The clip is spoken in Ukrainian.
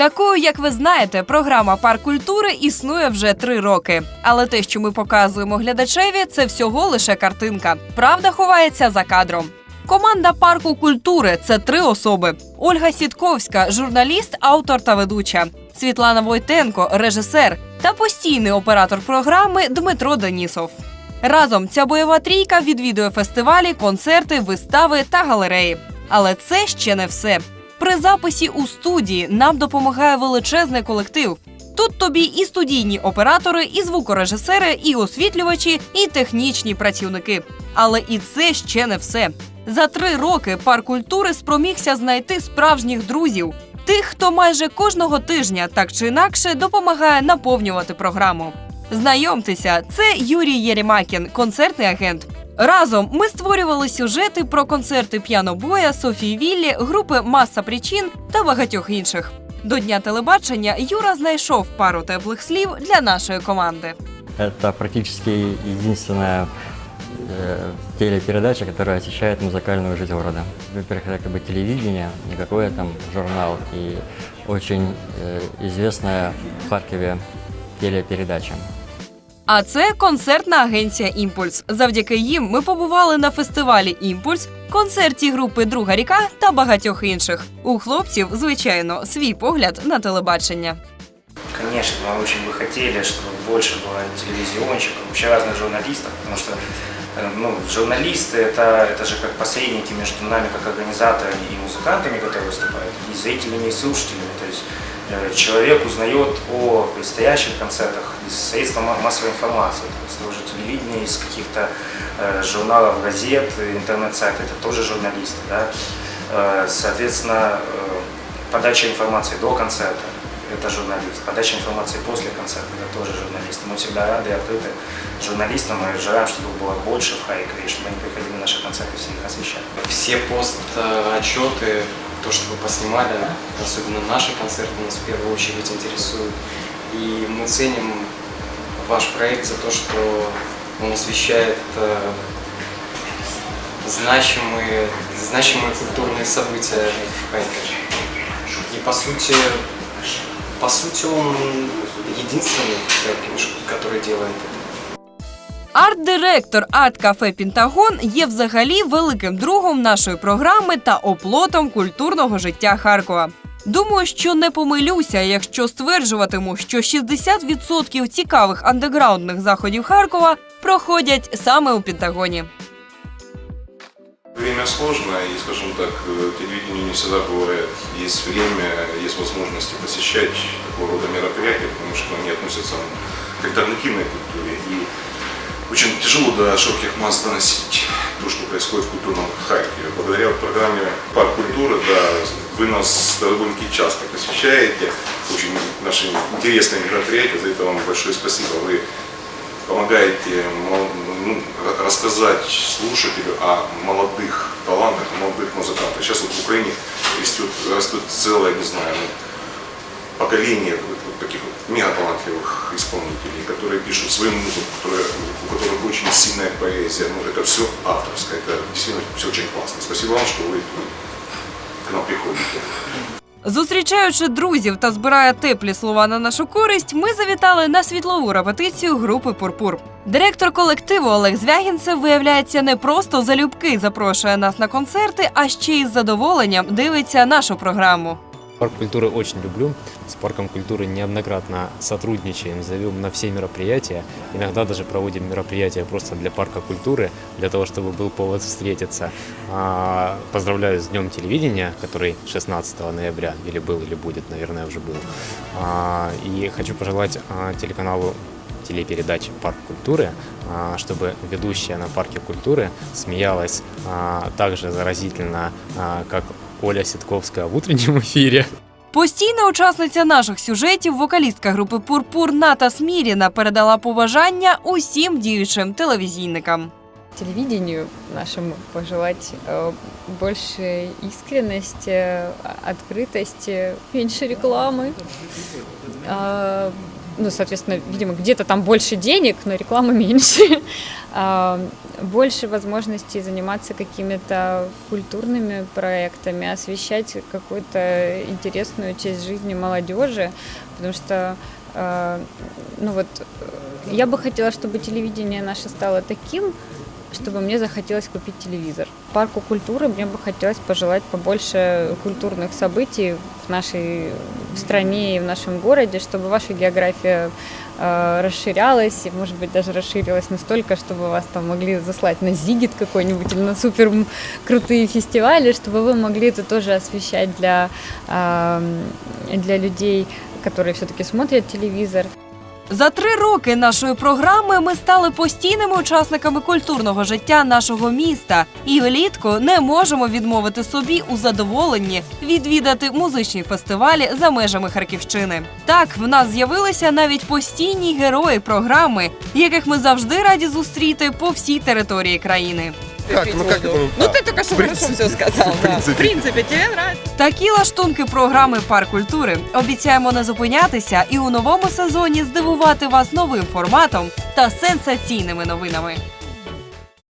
Такою, як ви знаєте, програма Парк культури існує вже три роки. Але те, що ми показуємо глядачеві, це всього лише картинка. Правда ховається за кадром. Команда парку культури це три особи: Ольга Сітковська, журналіст, автор та ведуча, Світлана Войтенко, режисер та постійний оператор програми Дмитро Денісов. Разом ця бойова трійка відвідує фестивалі, концерти, вистави та галереї. Але це ще не все. При записі у студії нам допомагає величезний колектив. Тут тобі і студійні оператори, і звукорежисери, і освітлювачі, і технічні працівники. Але і це ще не все. За три роки парк культури спромігся знайти справжніх друзів, тих, хто майже кожного тижня так чи інакше допомагає наповнювати програму. Знайомтеся, це Юрій Єрімакін, концертний агент. Разом ми створювали сюжети про концерти п'янобоя, Софії Віллі, групи Маса причин та багатьох інших. До дня телебачення Юра знайшов пару теплих слів для нашої команди. Это практически единственная э, телепередача, которая освещает музыкальную жизнь города. Во-первых, это как бы телевидение, не какой там журнал, и очень э, известная в Харькове телепередача. А це концертна агенція Імпульс. Завдяки їм ми побували на фестивалі Імпульс, концерті групи Друга ріка та багатьох інших. У хлопців, звичайно, свій погляд на телебачення. Конечно, мы очень бы хотели, чтобы больше было телевизионщиков, вообще разных журналистов, потому что э, ну, журналисты это, это же как посредники между нами, как организаторами и музыкантами, которые выступают, и зрителями, и слушателями. То есть э, человек узнает о предстоящих концертах из средств ма- массовой информации, есть того же телевидения, из каких-то э, журналов, газет, интернет-сайты, это тоже журналисты. Да? Э, соответственно, э, подача информации до концерта, это журналист. Подача информации после концерта – это тоже журналист. Мы всегда рады и открыты журналистам и желаем, чтобы было больше в Харькове, чтобы они приходили на наши концерты, все их освещали. Все пост-отчеты, то, что вы поснимали, особенно наши концерты, нас в первую очередь интересуют. И мы ценим ваш проект за то, что он освещает э, значимые, значимые культурные события в Харькове. И по сути, по сути он единственный в Харькове, который делает это. Арт-директор арт-кафе Пентагон є взагалі великим другом нашої програми та оплотом культурного життя Харкова. Думаю, що не помилюся, якщо стверджуватиму, що 60% цікавих андеграундних заходів Харкова проходять саме у Пентагоні. Время сложное, и, скажем так, э, телевидению не всегда бывает. Есть время, есть возможности посещать такого рода мероприятия, потому что они относятся к альтернативной культуре. И очень тяжело до широких масс доносить то, что происходит в культурном Харькове. Благодаря вот программе «Парк культуры», да, вы нас довольно-таки часто посещаете. Очень наши интересные мероприятия, за это вам большое спасибо. Вы помогаете мол- ну, ра- рассказать слушателю о молодых талантах, о молодых музыкантах. Сейчас вот в Украине растет, растет целое, не знаю, ну, поколение вот, вот таких вот мегаталантливых исполнителей, которые пишут свою музыку, которые, у которых очень сильная поэзия. Ну, это все авторское, это действительно все очень классно. Спасибо вам, что вы к нам приходите. Зустрічаючи друзів та збирає теплі слова на нашу користь, ми завітали на світлову репетицію групи Пурпур. Директор колективу Олег Звягінцев, виявляється, не просто залюбки запрошує нас на концерти, а ще й з задоволенням дивиться нашу програму. Парк культуры очень люблю. С парком культуры неоднократно сотрудничаем, зовем на все мероприятия. Иногда даже проводим мероприятия просто для парка культуры, для того, чтобы был повод встретиться. А, Поздравляю с Днем телевидения, который 16 ноября, или был, или будет, наверное, уже был. А, И хочу пожелать а, телеканалу телепередач «Парк культуры», чтобы ведущая на парке культуры смеялась так же заразительно, как Оля Ситковская в утреннем эфире. Постійна учасниця наших сюжетів, вокалістка групи Пурпур Ната Сміріна передала побажання усім діючим телевізійникам. телевидению нашему пожелать э, больше искренности, открытости, меньше рекламы. А, ну, соответственно, видимо, где-то там больше денег, но рекламы меньше. больше возможностей заниматься какими-то культурными проектами, освещать какую-то интересную часть жизни молодежи, потому что э, ну вот э, я бы хотела, чтобы телевидение наше стало таким, чтобы мне захотелось купить телевизор. Парку культуры мне бы хотелось пожелать побольше культурных событий в нашей стране и в нашем городе, чтобы ваша география э, расширялась, и, может быть, даже расширилась настолько, чтобы вас там могли заслать на Зигит какой-нибудь или на супер м, крутые фестивали, чтобы вы могли это тоже освещать для, э, для людей, которые все-таки смотрят телевизор. За три роки нашої програми ми стали постійними учасниками культурного життя нашого міста і влітку не можемо відмовити собі у задоволенні відвідати музичні фестивалі за межами Харківщини. Так, в нас з'явилися навіть постійні герої програми, яких ми завжди раді зустріти по всій території країни. Как? Ну как это? Ну ты только что хорошо все сказал, да. В принципе, тебе нравится. Такі лаштунки програми Парк культури обіцяємо не зупинятися і у новому сезоні здивувати вас новим форматом та сенсаційними новинами.